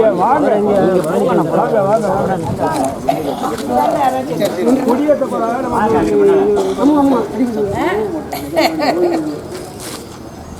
வாங்க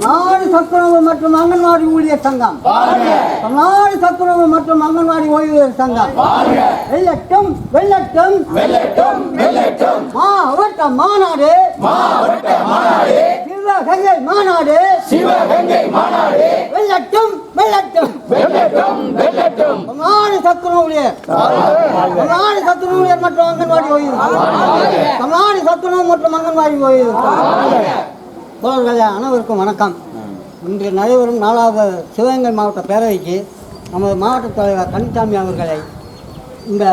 தமிழ்நாடு சத்துணவு மற்றும் அங்கன்வாடி ஊழியர் சங்கம். தமிழ்நாடு சத்துணவு மற்றும் அங்கன்வாடி ஊழியர் சங்கம். வெள்ளட்டும் வெள்ளட்டும். வெள்ளட்டும் வெள்ளட்டும். மாவட்ட மாநாடு. மாவட்ட மாநாடு. சிவகங்கை மாநாடு. சிவகங்கை மாநாடு. வெள்ளட்டும் வெள்ளட்டும். வெள்ளட்டும் வெள்ளட்டும். தமிழ்நாடு சத்துணவு ஊழியர். தமிழ்நாடு சத்துணவு ஊழியர் மற்றும் அங்கன்வாடி ஊழியர் தமிழ்நாடு சத்துணவு மற்றும் அங்கன்வாடி ஊழியர் தோழர்களே அனைவருக்கும் வணக்கம். இன்று நடைபெறும் நாலாவது சிவகங்கை மாவட்ட பேரவைக்கு நமது மாவட்ட தலைவர் கனிசாமி அவர்களை இந்த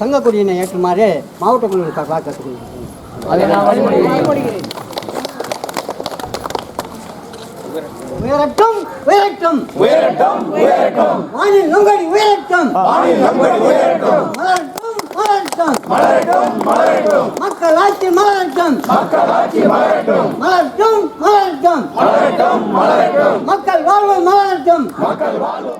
சங்கக்குடியினை ஏற்றுமாறு மாவட்ட குழு சார்பாக உயரட்டும் மக்கள் மலர் மலரட்டும் மக்களாட்சி மலரட்டும் மலரட்டும் மலரட்டும் மலரட்டும் மலரட்டும் மக்கள் வாழ்வு மலரட்டும் மக்கள் வாழ்வு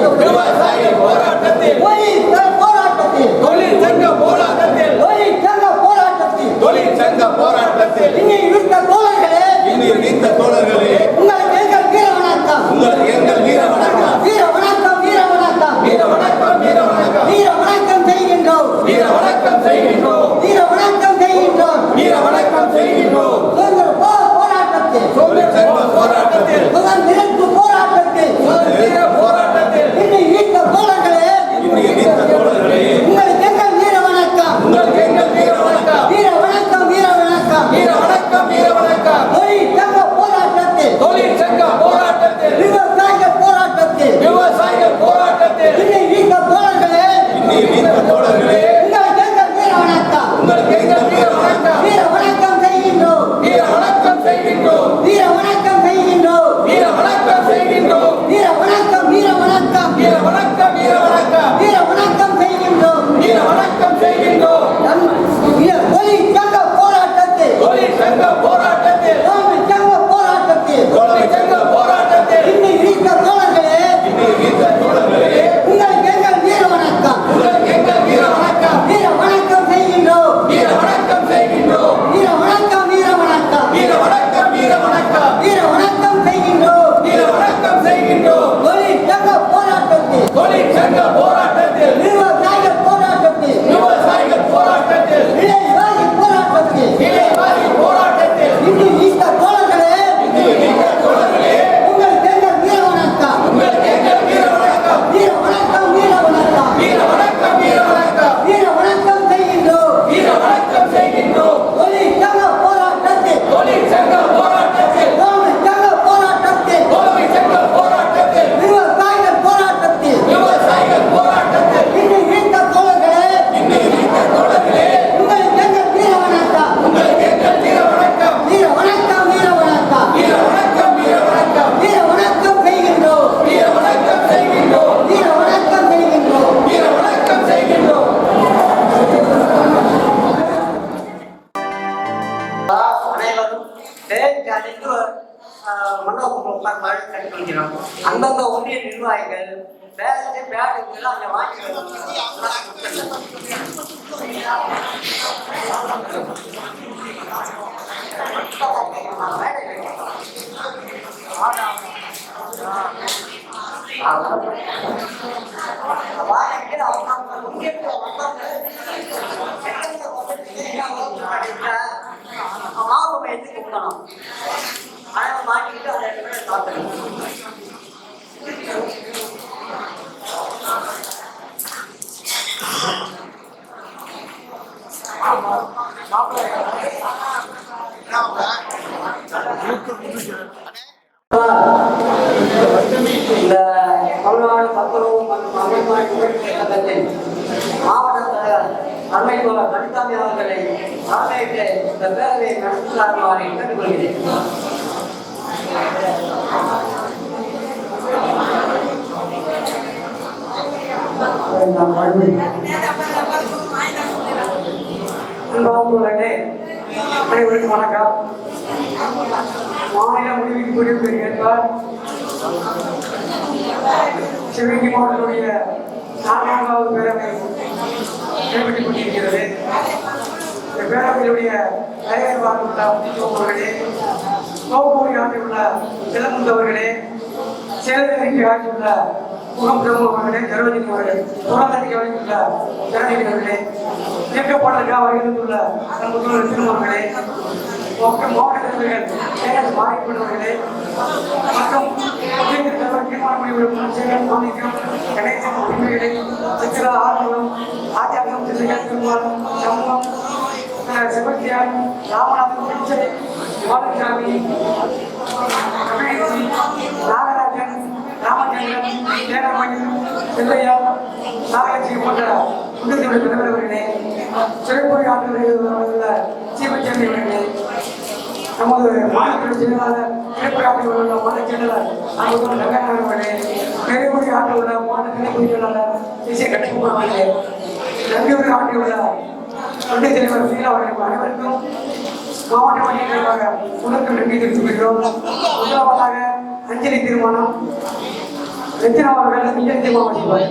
Não, não. ಮನೆಗಳನ್ನು டேரக்ட் ஜாலிக்கு மண்டபம் மாதிரி கட்டி வைக்கிறோம் அந்தந்த ஒன்றிய நிர்வாகிகள் பேரண்ட்ஸு பேடுங்கெல்லாம் அங்கே வாங்கி வாங்கிட்டு அவங்க முக்கியத்துவம் வந்தாங்க எடுத்து அதை மாட்டிக்கிட்டு அந்த இடத்துல சாப்பிடணும் இந்த தமிழ்நாடு சத்துணவு மற்றும் அங்கன்வாடி மாவட்ட தலைவர் அருமை தோழர் கனிதாமி அவர்களை தலைமையிட்டு இந்த பேரவை நடத்தி தருமாறு கேட்டுக்கொள்கிறேன் அனைவருக்கும் வணக்கம். மாநில முடிவுக்கு முடிவு ஏற்பார் சிவகங்கை மாவட்டத்துடைய நான்காவது பேரவை நடைபெற்றுக் கொண்டிருக்கிறது இந்த பேரவையுடைய தலைவர் வாக்குள்ள அவர்களே கோபூரி ஆற்றியுள்ள சிலமுந்தவர்களே சேலத்திற்கு ஆற்றியுள்ள முகம் பிரபு அவர்களே அவர்களே புறந்தடிக்கு வழங்கியுள்ள ஜெரோஜினி அவர்களே இயக்கப்பாளருக்காக வருகின்றுள்ள முதல்வர் திருமணங்களே மற்றும் மாவட்ட தலைவர்கள் மாறிக்கொண்டவர்களே மற்றும் தீர்மானம் கணேசன் உரிமைகளை சித்திரா ஆர்வலம் ஆச்சாரம் சித்திரிகா திருமணம் சமூகம் செபத்தியார் ராமநாதன் பிச்சை பாலசாமி கணேசி நாகராஜன் ராமச்சந்திரன் தேனமணி செல்லையா நாகலட்சுமி போன்ற குண்டத்தினுடைய தலைவர்களே சிறப்புரை ஆற்றுள்ள சீமச்சந்தி அவர்களே நமது மாநில செயலாளர் சிறப்புரை ஆற்றுள்ள மாநில செயலாளர் நமது ரங்கநாதன் அவர்களே பெருமொழி ஆற்றுள்ள மாநில துணைக்குழு செயலாளர் இசை கட்டுக்குமார் அவர்களே நன்றியுரை ஆற்றியுள்ள தொண்டை தலைவர் சீலா அவர்கள் அனைவருக்கும் மாவட்ட மணியர்களாக உணர்வு மீது தெரிவிக்கிறோம் முதலாவதாக அஞ்சலி தீர்மானம் ரத்தினா அவர்கள் அஞ்சலி தீர்மானம் செய்வார்.